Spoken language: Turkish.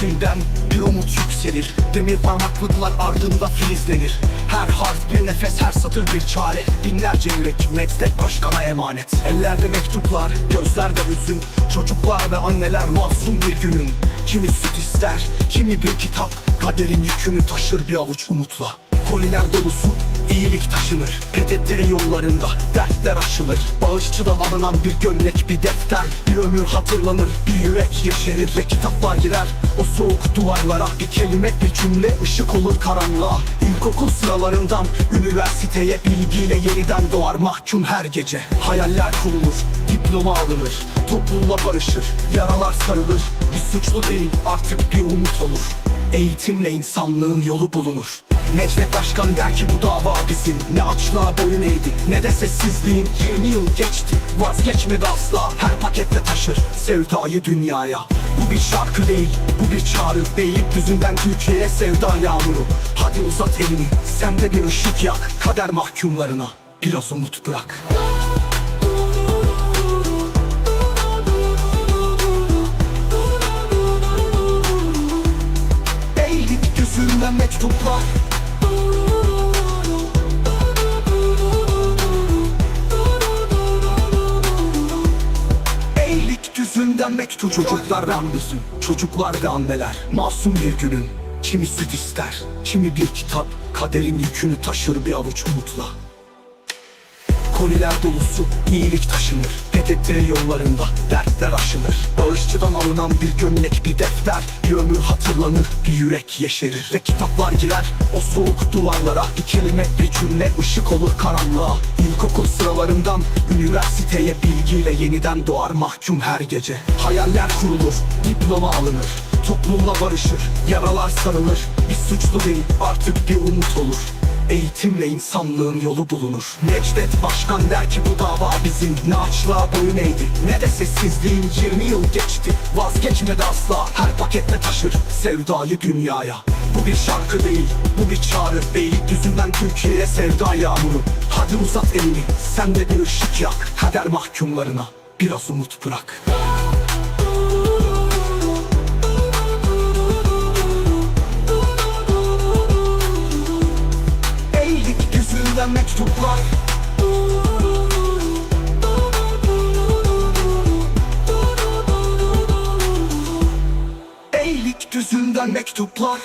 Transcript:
isminden bir umut yükselir. Demir parmaklıklar ardında filizlenir. Her harf bir nefes her satır bir çare. Binlerce yürek meslek başkana emanet. Ellerde mektuplar gözlerde hüzün Çocuklar ve anneler masum bir günün. Kimi süt ister kimi bir kitap. Kaderin yükünü taşır bir avuç umutla. Koliler dolusu iyilik taşınır. Fethetlerin yollarında dertler aşılır. Bağışçıdan alınan bir gömlek bir defter. Bir ömür hatırlanır bir yürek yeşerir Ve kitaplar girer. O soğuk duvarlara Bir kelime bir cümle ışık olur karanlığa. İlkokul sıralarından üniversiteye Bilgiyle yeniden doğar mahkum her gece. Hayaller kurulur diploma alınır Toplumla barışır yaralar sarılır. Bir suçlu değil artık bir umut olur Eğitimle insanlığın yolu bulunur. Necdet Başkan der ki bu dava bizim. Ne açlığa boyun eğdi ne de sessizliğin. 20 yıl geçti vazgeçmedi asla. Her pakette taşır sevdayı dünyaya. Bu bir şarkı değil bu bir çağrı Beylikdüzü'nden Türkiye'ye sevda yağmuru. Hadi uzat elini sen de bir ışık yak. Kader mahkumlarına biraz umut bırak gözünden mektuplar Eğilik düzünden mektup Çocuklardan bizim. Çocuklar ve anneler. Masum bir günün Kimi süt ister Kimi bir kitap Kaderin yükünü taşır bir avuç umutla Koliler dolusu iyilik taşınır. Fethetleri yollarında dertler aşılır Bağışçıdan alınan bir gömlek bir defter. Bir ömür hatırlanır bir yürek yeşerir Ve kitaplar girer. O soğuk duvarlara Bir kelime bir cümle ışık olur karanlığa. İlkokul sıralarından üniversiteye Bilgiyle yeniden doğar mahkum her gece. Hayaller kurulur diploma alınır Toplumla barışır yaralar sarılır. Bir suçlu değil artık bir umut olur Eğitimle insanlığın yolu bulunur. Necdet Başkan der ki bu dava bizim. Ne açlığa boyun eğdi. Ne de sessizliğin 20 yıl geçti. Vazgeçmedi asla. Her pakette taşır Sevdayı dünyaya. Bu bir şarkı değil bu bir çağrı. Beylikdüzü'nden Türkiye'ye sevda yağmuru. Hadi uzat elini sen de bir ışık yak. Kader mahkumlarına biraz umut bırak mektuplar Eğilik düzünden mektuplar